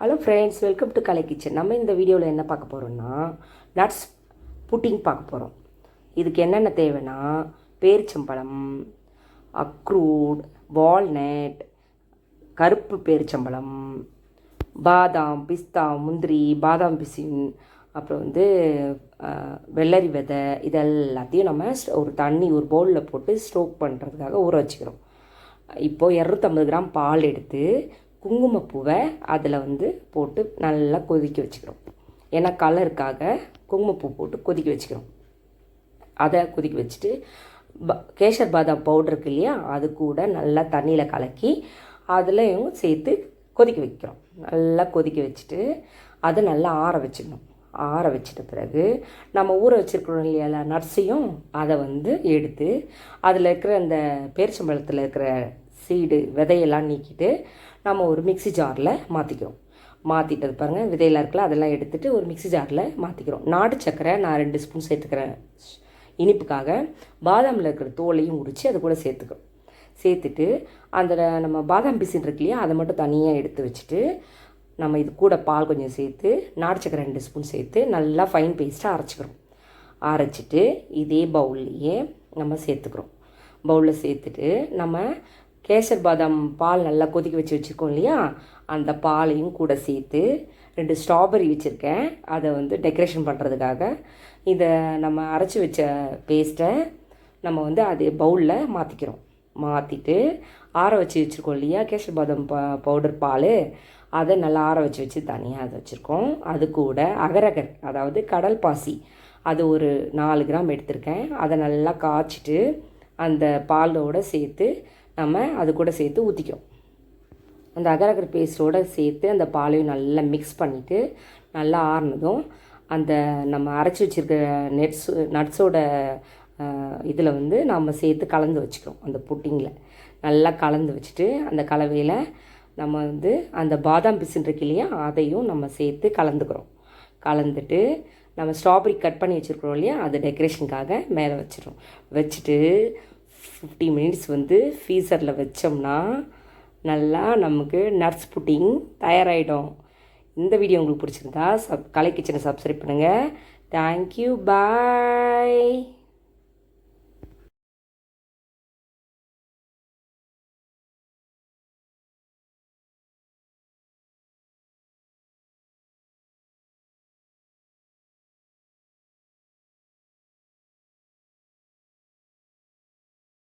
Hello friends welcome to Kalai kitchen நம்ம இந்த வீடியோவில் என்ன பார்க்க போகிறோம்னா நட்ஸ் புட்டிங் பார்க்க போகிறோம் இதுக்கு என்னென்ன தேவைன்னா பேரிச்சம்பழம் அக்ரூட் வால்நட் கருப்பு பேரிச்சம்பழம் பாதாம் பிஸ்தா முந்திரி பாதாம் பிசின் அப்புறம் வந்து வெள்ளரி விதை இதெல்லாத்தையும் நம்ம ஒரு தண்ணி ஒரு பவுலில் போட்டு ஸ்டோக் பண்ணுறதுக்காக ஊற வச்சுக்கிறோம். இப்போது இரநூத்தம்பது கிராம் பால் எடுத்து குங்குமப்பூவை அதில் வந்து போட்டு நல்லா கொதிக்க வச்சுக்கிறோம். ஏன்னா கலருக்காக குங்குமப்பூ போட்டு கொதிக்க வச்சுக்கிறோம். அதை கொதிக்க வச்சுட்டு ப கேசர் பாதாம் பவுடர் இருக்கு இல்லையா அது கூட நல்லா தண்ணியில் கலக்கி அதுலேயும் சேர்த்து கொதிக்க வைக்கிறோம். நல்லா கொதிக்க வச்சுட்டு அதை நல்லா ஆற வச்சிடணும். ஆற வச்சிட்ட பிறகு நம்ம ஊற வச்சுருக்கிறோம் இல்லையா நர்ஸையும் அதை வந்து எடுத்து அதில் இருக்கிற அந்த பேரிச்சம்பழத்தில் இருக்கிற சீடு விதையெல்லாம் நீக்கிட்டு நம்ம ஒரு மிக்ஸி ஜாரில் மாற்றிக்கிறோம் மாற்றிட்டது பாருங்கள் விதையெல்லாம் இருக்குல்ல அதெல்லாம் எடுத்துகிட்டு ஒரு மிக்ஸி ஜாரில் மாற்றிக்கிறோம் நாட்டு சக்கரை நான் ரெண்டு ஸ்பூன் சேர்த்துக்கிறேன். இனிப்புக்காக பாதாமில் இருக்கிற தோலையும் உரித்து அது கூட சேர்த்துக்கிறோம். சேர்த்துட்டு அந்த நம்ம பாதாம் பிசின் இருக்கு இல்லையா அதை மட்டும் தனியாக எடுத்து வச்சுட்டு நம்ம இது கூட பால் கொஞ்சம் சேர்த்து நாட்டு சக்கரை ரெண்டு ஸ்பூன் சேர்த்து நல்லா ஃபைன் பேஸ்ட்டாக அரைச்சிக்கிறோம். அரைச்சிட்டு இதே பவுல்லையே நம்ம சேர்த்துக்கிறோம். பவுலில் சேர்த்துட்டு நம்ம கேசர் பாதாம் பால் நல்லா கொதிக்க வச்சு வச்சுருக்கோம் இல்லையா? அந்த பாலையும் கூட சேர்த்து ரெண்டு ஸ்ட்ராபெரி வச்சுருக்கேன். அதை வந்து டெக்கரேஷன் பண்ணுறதுக்காக இதை நம்ம அரைச்சி வச்ச பேஸ்ட்டை நம்ம வந்து அது பவுலில் மாற்றிக்கிறோம் மாற்றிட்டு ஆற வச்சு வச்சுருக்கோம் இல்லையா? கேசர் பாதாம் ப பவுடர் பால். அதை நல்லா ஆற வச்சு வச்சு தனியாக அதை வச்சுருக்கோம். அது கூட அகரகர் அதாவது கடல் பாசி. அது ஒரு நாலு கிராம் எடுத்திருக்கேன். அதை நல்லா காய்ச்சிட்டு அந்த பாலோட சேர்த்து நம்ம அது கூட சேர்த்து ஊற்றிக்கிறோம் அந்த அகரகர் பேஸ்ட்டோடு சேர்த்து அந்த பாலையும் நல்லா மிக்ஸ் பண்ணிவிட்டு நல்லா ஆறுனதும் அந்த நம்ம அரைச்சி வச்சுருக்க நெட்ஸ் நட்ஸோட இதில் வந்து நம்ம சேர்த்து கலந்து வச்சுக்கிறோம் அந்த புட்டிங்கில் நல்லா கலந்து வச்சுட்டு அந்த கலவையில் நம்ம வந்து அந்த பாதாம் பிசின் இருக்கு இல்லையா அதையும் நம்ம சேர்த்து கலந்துக்கிறோம். கலந்துட்டு நம்ம ஸ்ட்ராபெரி கட் பண்ணி வச்சுருக்குறோம் இல்லையா அது டெக்கரேஷனுக்காக மேலே வச்சிடும் வச்சுட்டு ஃபிஃப்டி மினிட்ஸ் வந்து ஃப்ரீசரில் வச்சோம்னா நல்லா நமக்கு நட்ஸ் புட்டிங் தயாராகிடும் இந்த வீடியோ உங்களுக்கு பிடிச்சிருந்தா சப் கலை கிச்சனை சப்ஸ்கிரைப் பண்ணுங்கள் தேங்க்யூ பாய்